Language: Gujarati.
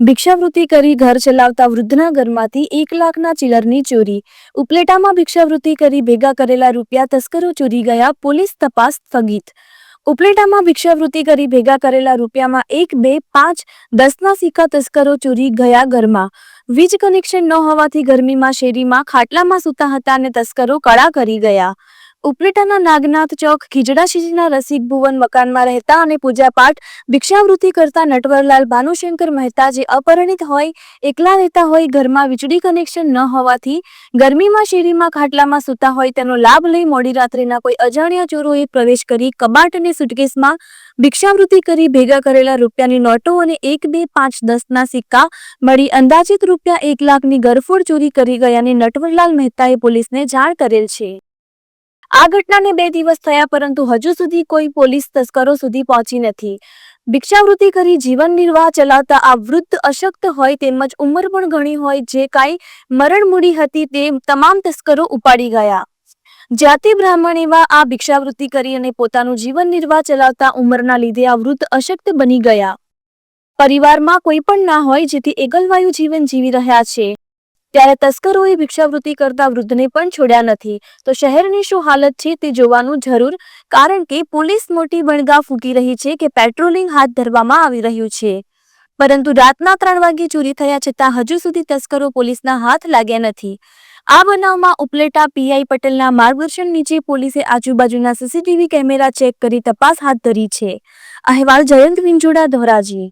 ભિક્ષાવૃત્તિ કરી ઘર ચલાવતા વૃદ્ધના ઘરમાંથી એક લાખના ચિલરની ચોરી. ઉપલેટામાં ભિક્ષાવૃત્તિ કરી ભેગા કરેલા રૂપિયા તસ્કરો ચોરી ગયા પોલીસ તપાસ સ્થગિત. ઉપલેટામાં ભિક્ષાવૃત્તિ કરી ભેગા કરેલા રૂપિયામાં એક, બે, પાંચ, દસના સિક્કા તસ્કરો ચોરી ગયા ઘરમાં. વીજ કનેક્શન ન હોવાથી ગરમીમાં શેરીમાં ખાટલામાં સૂતા હતા અને તસ્કરો કળા કરી ગયા. ઉપલેટાના નાગનાથ ચોક ખીજડાશીના રસિક ભુવન મકાનમાં રહેતા અને પૂજાપાઠ, ભિક્ષાવૃત્તિ કરતા નટવરલાલ ભાનુશંકર મહેતા જે અપરિણિત હોય, એકલા રહેતા હોય, ઘરમાં વીજળી કનેક્શન ન હોવાથી ગરમીમાં શેરીમાં ખાટલામાં સૂતા હોય તેનો લાભ લઈ મોડી રાત્રિના કોઈ અજાણ્યા ચોરોએ પ્રવેશ કરી કબાટ અને સુટકેસમાં ભિક્ષાવૃત્તિ કરી ભેગા કરેલા રૂપિયાની નોટો અને એક, બે, પાંચ, દસના સિક્કા મળી અંદાજિત રૂપિયા એક લાખની ગરફોડ ચોરી કરી ગયાની નટવરલાલ મહેતાએ પોલીસને જાણ કરેલ છે. આ ઘટનાને બે દિવસ થયા, પરંતુ હજુ સુધી કોઈ પોલીસ તસ્કરો સુધી પહોંચી નથી. ભિક્ષાવૃત્તિ કરી જીવન નિર્વાહ ચલાવતા આ વૃદ્ધ અશક્ત હોય તેમજ ઉંમર પણ ઘણી હોય જે કાંઈ મરણ મૂડી હતી તે તમામ તસ્કરો ઉપાડી ગયા. જાતિ બ્રાહ્મણ એવા આ ભિક્ષાવૃત્તિ કરી અને પોતાનું જીવન નિર્વાહ ચલાવતા ઉંમરના લીધે આ વૃદ્ધ અશક્ત બની ગયા. પરિવારમાં કોઈ પણ ના હોય જેથી એકલવાયુ જીવન જીવી રહ્યા છે. ત્યારે તસ્કરોએ ભિક્ષાવૃત્તિ કરતા વૃદ્ધને પણ છોડ્યા નથી. તો શહેરની શું હાલત છે તે જોવાનું જરૂર, કારણ કે પોલીસ મોટી બણગા ફૂંકી રહી છે કે પેટ્રોલિંગ હાથ ધરવામાં આવી રહ્યું છે. પરંતુ રાતના ત્રણ વાગે ચોરી થયા છતાં હજુ સુધી તસ્કરો પોલીસના હાથ લાગ્યા નથી. આ બનાવમાં ઉપલેટા પીઆઈ પટેલના માર્ગદર્શન નીચે પોલીસે આજુબાજુના સીસીટીવી કેમેરા ચેક કરી તપાસ હાથ ધરી છે. અહેવાલ જયંત વિંજોડા, ધોરાજી.